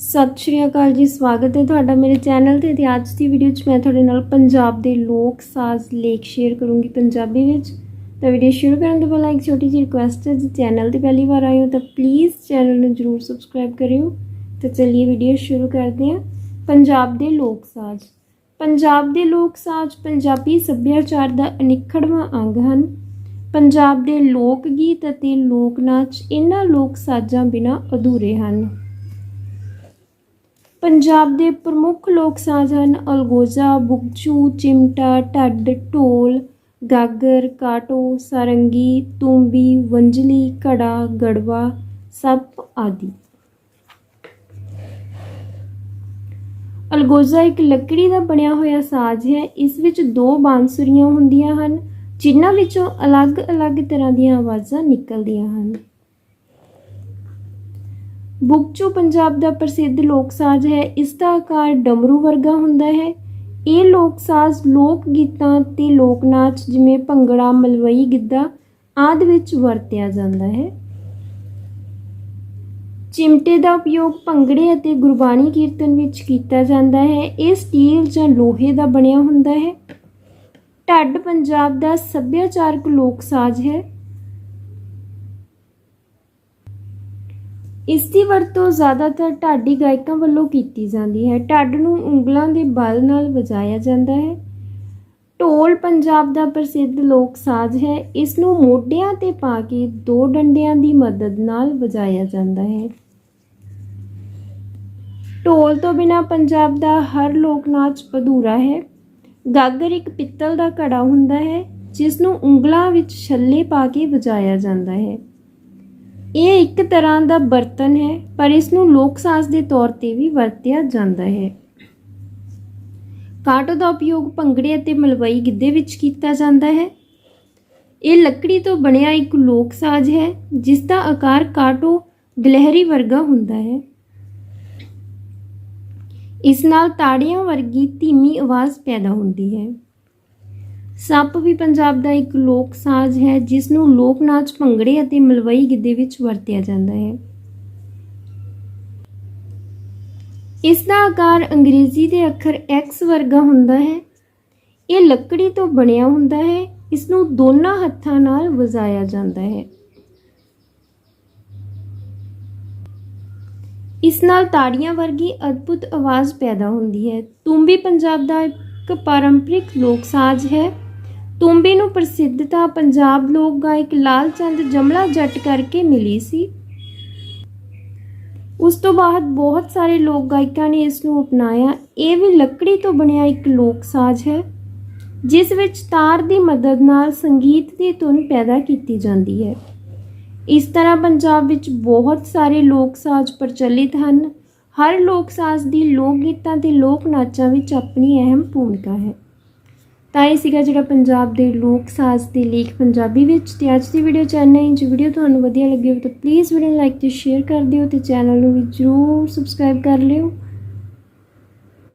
ਸਤਿ ਸ਼੍ਰੀ ਅਕਾਲ ਜੀ, ਸਵਾਗਤ ਹੈ ਤੁਹਾਡਾ ਮੇਰੇ ਚੈਨਲ ਤੇ ਤੇ ਅੱਜ ਦੀ ਵੀਡੀਓ 'ਚ ਮੈਂ ਤੁਹਾਡੇ ਨਾਲ ਪੰਜਾਬ ਦੇ ਲੋਕ ਸਾਜ਼ ਲੇਖ ਸ਼ੇਅਰ ਕਰੂੰਗੀ। ਪੰਜਾਬੀ ਵਿੱਚ ਤਾਂ ਵੀਡੀਓ ਸ਼ੁਰੂ ਕਰਨ ਤੋਂ ਪਹਿਲਾਂ ਇੱਕ ਛੋਟੀ ਜਿਹੀ ਰਿਕੁਐਸਟ ਹੈ, ਜੇ ਚੈਨਲ ਤੇ ਪਹਿਲੀ ਵਾਰ ਆਏ ਹੋ ਤਾਂ ਪਲੀਜ਼ ਚੈਨਲ ਨੂੰ ਜਰੂਰ ਸਬਸਕ੍ਰਾਈਬ ਕਰਿਓ। ਤਾਂ ਚਲਿਏ ਵੀਡੀਓ ਸ਼ੁਰੂ ਕਰਦੇ ਹਾਂ। ਪੰਜਾਬ ਦੇ ਲੋਕ ਸਾਜ਼। ਪੰਜਾਬ ਦੇ ਲੋਕ ਸਾਜ਼ ਪੰਜਾਬੀ ਸੱਭਿਆਚਾਰ ਦਾ ਅਨਿੱਖੜਵਾਂ ਅੰਗ ਹਨ। ਪੰਜਾਬ ਦੇ ਲੋਕ ਗੀਤ ਅਤੇ ਲੋਕ ਨਾਚ ਇਹਨਾਂ ਲੋਕ ਸਾਜ਼ਾਂ ਬਿਨਾਂ ਅਧੂਰੇ ਹਨ। ਪੰਜਾਬ ਦੇ ਪ੍ਰਮੁੱਖ ਲੋਕ ਸਾਜ਼ ਹਨ ਅਲਗੋਜ਼ਾ ਬੁਗਚੂ ਚਿਮਟਾ, ਢੱਡ, ਢੋਲ, ਗਾਗਰ, ਕਾਟੋ, ਸਾਰੰਗੀ, ਤੂੰਬੀ ਵੰਜਲੀ ਘੜਾ, ਗੜਵਾ, ਸੱਪ ਆਦਿ। ਅਲਗੋਜ਼ਾ ਇੱਕ ਲੱਕੜੀ ਦਾ ਬਣਿਆ ਹੋਇਆ ਸਾਜ਼ ਹੈ। ਇਸ ਵਿੱਚ ਦੋ ਬਾਂਸੁਰੀਆਂ ਹੁੰਦੀਆਂ ਹਨ, ਜਿਨ੍ਹਾਂ ਵਿੱਚੋਂ ਅਲੱਗ-ਅਲੱਗ ਤਰ੍ਹਾਂ ਦੀਆਂ ਆਵਾਜ਼ਾਂ ਨਿਕਲਦੀਆਂ ਹਨ। ਬੁਗਚੂ ਪੰਜਾਬ ਦਾ ਪ੍ਰਸਿੱਧ ਲੋਕ ਸਾਜ਼ ਹੈ, ਇਸ ਦਾ ਆਕਾਰ ਡਮਰੂ ਵਰਗਾ ਹੁੰਦਾ ਹੈ। ਇਹ ਲੋਕ ਸਾਜ਼ ਲੋਕ ਗੀਤਾਂ ਤੇ ਲੋਕ ਨਾਚ ਜਿਵੇਂ ਭੰਗੜਾ, ਮਲਵਈ, ਗਿੱਧਾ ਆਦਿ ਵਿੱਚ ਵਰਤਿਆ ਜਾਂਦਾ ਹੈ। ਚਿਮਟੇ ਦਾ ਉਪਯੋਗ ਭੰਗੜੇ ਅਤੇ ਗੁਰਬਾਣੀ ਕੀਰਤਨ ਵਿੱਚ ਕੀਤਾ ਜਾਂਦਾ ਹੈ। ਇਹ ਸਟੀਲ ਜਾਂ ਲੋਹੇ ਦਾ ਬਣਿਆ ਹੁੰਦਾ ਹੈ। ਢੱਡ ਪੰਜਾਬ ਦਾ ਸੱਭਿਆਚਾਰਕ ਲੋਕ ਸਾਜ਼ ਹੈ। ਇਸ ਦੀ ਵਰਤੋਂ ਜ਼ਿਆਦਾਤਰ ਢਾਡੀ ਗਾਇਕਾਂ ਵੱਲੋਂ ਕੀਤੀ ਜਾਂਦੀ ਹੈ। ਢੱਡ ਨੂੰ ਉਂਗਲਾਂ ਦੇ ਬਲ ਨਾਲ ਵਜਾਇਆ ਜਾਂਦਾ ਹੈ। ਢੋਲ ਪੰਜਾਬ ਦਾ ਪ੍ਰਸਿੱਧ ਲੋਕ ਸਾਜ਼ ਹੈ। ਇਸ ਨੂੰ ਮੋਢਿਆਂ ਤੇ ਪਾ ਕੇ ਦੋ ਡੰਡਿਆਂ ਦੀ ਮਦਦ ਨਾਲ ਵਜਾਇਆ ਜਾਂਦਾ ਹੈ। ਢੋਲ ਤੋਂ ਬਿਨਾ ਪੰਜਾਬ ਦਾ ਹਰ ਲੋਕ ਨਾਚ ਅਧੂਰਾ ਹੈ। ਗਾਗਰ ਇੱਕ ਪਿੱਤਲ ਦਾ ਘੜਾ ਹੁੰਦਾ ਹੈ, ਜਿਸ ਨੂੰ ਉਂਗਲਾਂ ਵਿੱਚ ਛੱਲੇ ਪਾ ਕੇ ਵਜਾਇਆ ਜਾਂਦਾ ਹੈ। ਇਹ ਇੱਕ ਤਰ੍ਹਾਂ ਦਾ ਬਰਤਨ ਹੈ, ਪਰ ਇਸ ਨੂੰ ਲੋਕ ਸਾਜ਼ ਦੇ ਤੌਰ ਤੇ ਵੀ ਵਰਤਿਆ ਜਾਂਦਾ ਹੈ। ਕਾਟੋ ਦਾ ਉਪਯੋਗ ਭੰਗੜੇ ਅਤੇ ਮਲਵਈ ਗਿੱਧੇ ਵਿੱਚ ਕੀਤਾ ਜਾਂਦਾ ਹੈ। ਇਹ ਲੱਕੜੀ ਤੋਂ ਬਣਿਆ ਇੱਕ ਲੋਕ ਸਾਜ਼ ਹੈ, ਜਿਸ ਦਾ ਆਕਾਰ ਕਾਟੋ ਗਲਹਿਰੀ ਵਰਗਾ ਹੁੰਦਾ ਹੈ। ਇਸ ਨਾਲ ਤਾੜੀਆਂ ਵਰਗੀ ਧੀਮੀ ਆਵਾਜ਼ ਪੈਦਾ ਹੁੰਦੀ ਹੈ। ਸੱਪ ਵੀ ਪੰਜਾਬ ਦਾ ਇੱਕ ਲੋਕ ਸਾਜ਼ ਹੈ ਜਿਸ ਨੂੰ ਲੋਕ ਨਾਚ ਭੰਗੜੇ ਅਤੇ ਮਲਵਈ ਗਿੱਧੇ ਵਿੱਚ ਵਰਤਿਆ ਜਾਂਦਾ ਹੈ। ਇਸ ਦਾ ਆਕਾਰ ਅੰਗਰੇਜ਼ੀ ਦੇ ਅੱਖਰ X ਵਰਗਾ ਹੁੰਦਾ ਹੈ। ਇਹ ਲੱਕੜੀ ਤੋਂ ਬਣਿਆ ਹੁੰਦਾ ਹੈ। ਇਸ ਨੂੰ ਦੋਨਾਂ ਹੱਥਾਂ ਨਾਲ ਵਜਾਇਆ ਜਾਂਦਾ ਹੈ। ਇਸ ਨਾਲ ਤਾੜੀਆਂ ਵਰਗੀ ਅਦਭੁਤ ਆਵਾਜ਼ ਪੈਦਾ ਹੁੰਦੀ ਹੈ। ਤੂੰਬੀ ਪੰਜਾਬ ਦਾ ਇੱਕ ਪਾਰੰਪਰਿਕ ਲੋਕ ਸਾਜ਼ ਹੈ। ਤੁੰਬੀ ਨੂੰ ਪ੍ਰਸਿੱਧਤਾ ਪੰਜਾਬ ਲੋਕ ਗਾਇਕ ਲਾਲ ਚੰਦ ਜਮਲਾ ਜੱਟ ਕਰਕੇ ਮਿਲੀ ਸੀ। ਉਸ ਤੋਂ ਬਾਅਦ ਬਹੁਤ ਸਾਰੇ ਲੋਕ ਗਾਇਕਾਂ ਨੇ ਇਸ ਨੂੰ ਅਪਣਾਇਆ। ਇਹ ਵੀ ਲੱਕੜੀ ਤੋਂ ਬਣਿਆ ਇੱਕ ਲੋਕ ਸਾਜ਼ ਹੈ, ਜਿਸ ਵਿੱਚ ਤਾਰ ਦੀ ਮਦਦ ਨਾਲ ਸੰਗੀਤ ਦੀ ਧੁਨ ਪੈਦਾ ਕੀਤੀ ਜਾਂਦੀ ਹੈ। ਇਸ ਤਰ੍ਹਾਂ ਪੰਜਾਬ ਵਿੱਚ ਬਹੁਤ ਸਾਰੇ ਲੋਕ ਸਾਜ਼ ਪ੍ਰਚਲਿਤ ਹਨ। ਹਰ ਲੋਕ ਸਾਜ਼ ਦੀ ਲੋਕ ਗੀਤਾਂ ਤੇ ਲੋਕ ਨਾਚਾਂ ਵਿੱਚ ਆਪਣੀ ਅਹਿਮ ਭੂਮਿਕਾ ਹੈ। ਤਾਂ ਇਹ ਸੀਗਾ ਜਿਹੜਾ ਪੰਜਾਬ ਦੇ ਲੋਕ ਸਾਜ਼ ਦੇ ਲੇਖ ਪੰਜਾਬੀ ਵਿੱਚ ਤੇ ਅੱਜ ਦੀ ਵੀਡੀਓ ਚੈਨਲ ਹੈ। ਜੇ ਵੀਡੀਓ ਤੁਹਾਨੂੰ ਵਧੀਆ ਲੱਗੀ ਹੋਵੇ ਤਾਂ ਪਲੀਜ਼ ਵੀਡੀਓ ਨੂੰ ਲਾਈਕ ਤੇ ਸ਼ੇਅਰ ਕਰ ਦਿਓ ਤੇ ਚੈਨਲ ਨੂੰ ਵੀ ਜਰੂਰ ਸਬਸਕ੍ਰਾਈਬ ਕਰ ਲਿਓ।